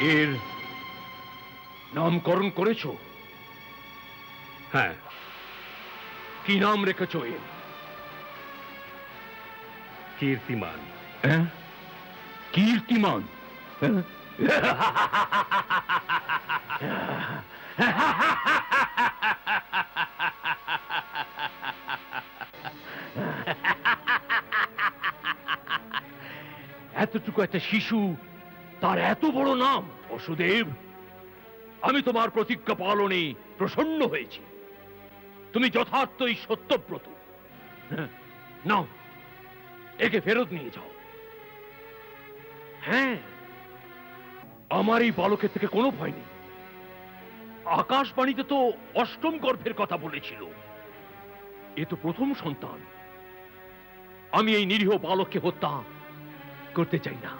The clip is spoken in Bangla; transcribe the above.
এর নামকরণ করেছ হ্যাঁ কি নাম রেখেছ এর কীর্তিমান হ্যাঁ? কীর্তিমান? এতটুকু একটা শিশু তার এত বড় নাম, বসুদেব, আমি তোমার প্রতিজ্ঞা পালনে প্রসন্ন হয়েছি। তুমি যথার্থই সত্যব্রত। নাও, একে ফেরত নিয়ে যাও। হ্যাঁ আমার এই বালকের থেকে কোনো ভয় নেই। আকাশবাণীতে তো অষ্টম গর্ভের কথা বলেছিল। এ তো প্রথম সন্তান। আমি এই নিরীহ বালককে হত্যা করতে চাই না।